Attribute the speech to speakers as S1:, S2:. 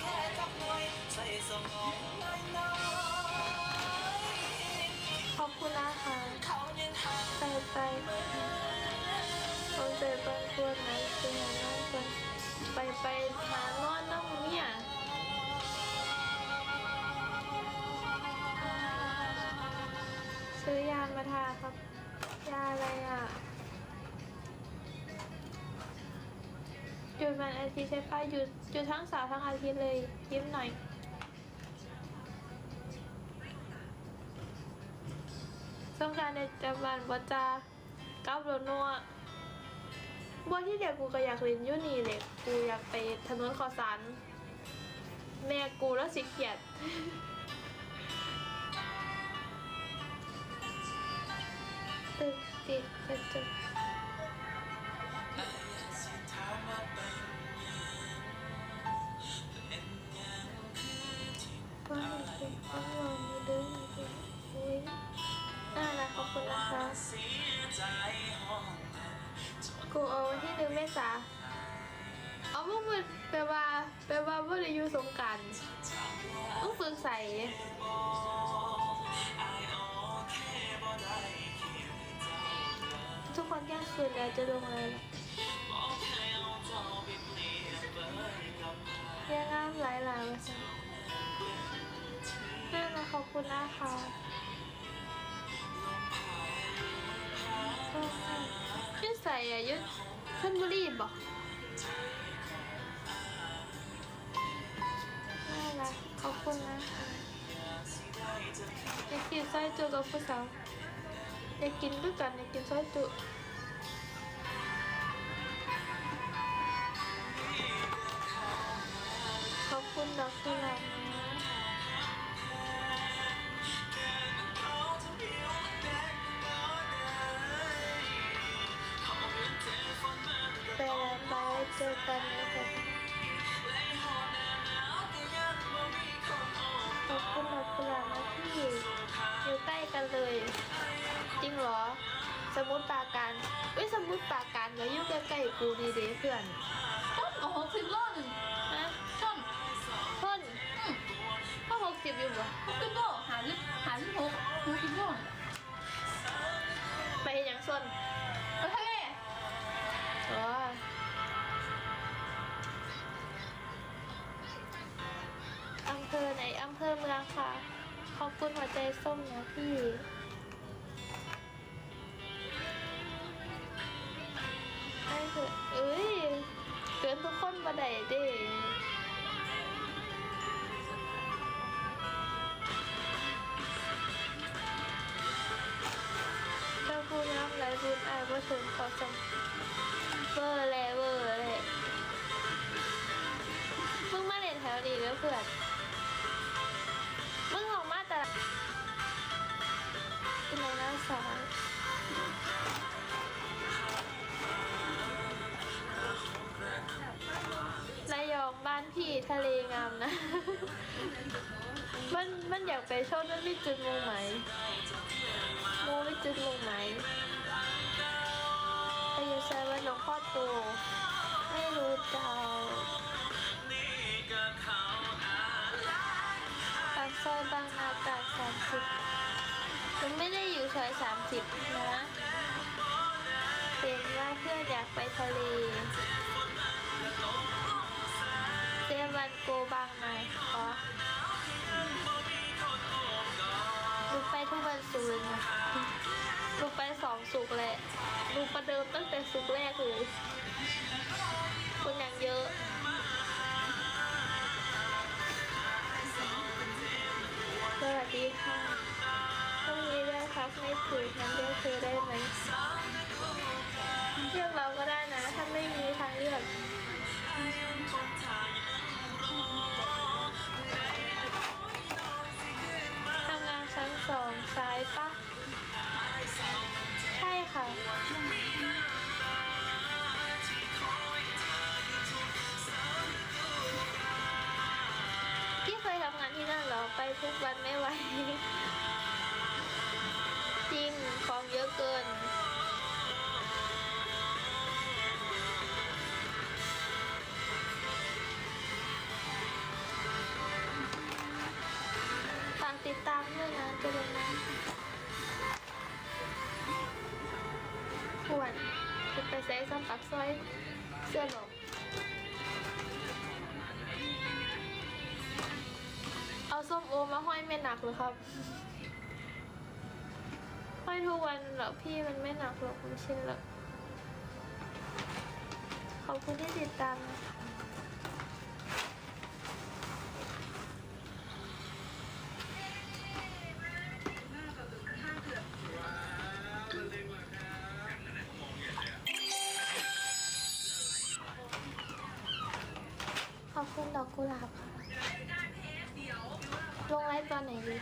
S1: แค่จับหน่วยใส่สมองน้อยน้อย
S2: ขอบคุณนะคะ
S1: เขายังหา
S2: ไปไปเอาใจบางคนนะเป็นอย่างนั้นคนไปไปหานอนน้องเนี่ยซื้อยามาทาครับ ยาอะไรอะ หยุดวันอาทิตย์ใช่ปะหยุดหยุดทั้งเสาร์ทั้งอาทิตย์เลย ยิ้มหน่อยต้องการในจังหวัดบัจากับโรนัวบัวที่เดียวกูก็อยากเรียนยูนีเลยกูอยากไปถนนขอสารแม่กูแล้วสิเขียดตึกติดกระจก ษา เอาพวกมึงแปลว่าแปลว่าบ่ได้อยู่สงการต้องฝึกใส่
S1: บอกคบ่ได้คิดเจ้าเลย
S2: ทุกคนแก้คืนแล้วจะลงเลยล่ะ
S1: บอกให้เอาเจ้าไปเปลี่ยนเบอร์กับใคร
S2: แย่งามหลายหลายมาสิน่ารักขอบคุณนะคะ นบุรีบอกน่ารักขอบคุณนะคะอยากกินไส้จุกับผู้สาวอยากกินด้วยกันอยากกินไส้จุขอบคุณดอกกุหลาบ เจอกันนะคะขอบคุณดอกกุหลาบนะพี่ อยู่ใกล้กันเลย จริงเหรอ สมุดปราการเอ้ยสมุดปราการก็อยู่ใกล้ๆกูดีเด้เพื่อน
S3: ต้นเอาหกสิบโลหนึ่ง
S2: ฮะ
S3: ต้น
S2: ทนพ่อหกสิบอยู่บ่
S3: หกสิบโลหาลิหาลิหกหกสิบโลนี่
S2: ไปเฮ็ดหยังส่วน คุณหัวใจส้มนะพี่ ไอ้เถอะเอ้ย เกินทุกคนมาได้เด้เจ้าพูดน้ำไหลบุญอายว่าถึงขอสมเบอร์แลเบอร์เลยมึงมาเล่นแถวนี้แล้วเพื่อน มึงออกมาแต่ละเป็นไระสายองบ้านพี่ทะเลงามนะ มันมันอยากไปชดมันไม่จุดมุงไหมโมไม่จุดมุงไหมไปอยู่ซอยวัดหลวงพ่อโตไม่รู้เจ้า
S1: นี่ก็เขาอะไร
S2: ปากซอยบางนาตราดสามสิบมันไม่ ซอยสามสิบนะ เป็นว่าเพื่อนอยากไปทะเลเตรียมวันโกบางนาขอลูกไปทุกวันศุกร์เลยนะลูกไปสองสุกร์แหละลูกประเดิมตั้งแต่สุกร์แรกเลยคนอย่างเยอะ ได้ครับไม่คุยนั้นเรียกเธอได้ไหมเรียกเราก็ได้นะ ถ้าไม่มีทางเลือกทำงานชั้นสองซ้ายปะใช่ค่ะที่เคยทำงานที่นั่นเหรอ ไปทุกวันไม่ไหว จริงของเยอะเกิน ฝากติดตามด้วยนะจะเป็นนะขวนจะไปใส่ซ้ำปักซอยเสื้อหลบเอาส้มโอมาห้อยไม่หนักเลยครับ ห้อยทุกวันหรอพี่มันไม่หนักหรอกผมชินแล้วขอบคุณที่ติดตามนะคะขอบคุณดอกกุหลาบค่ะ ลงไลฟ์ตอนไหนดี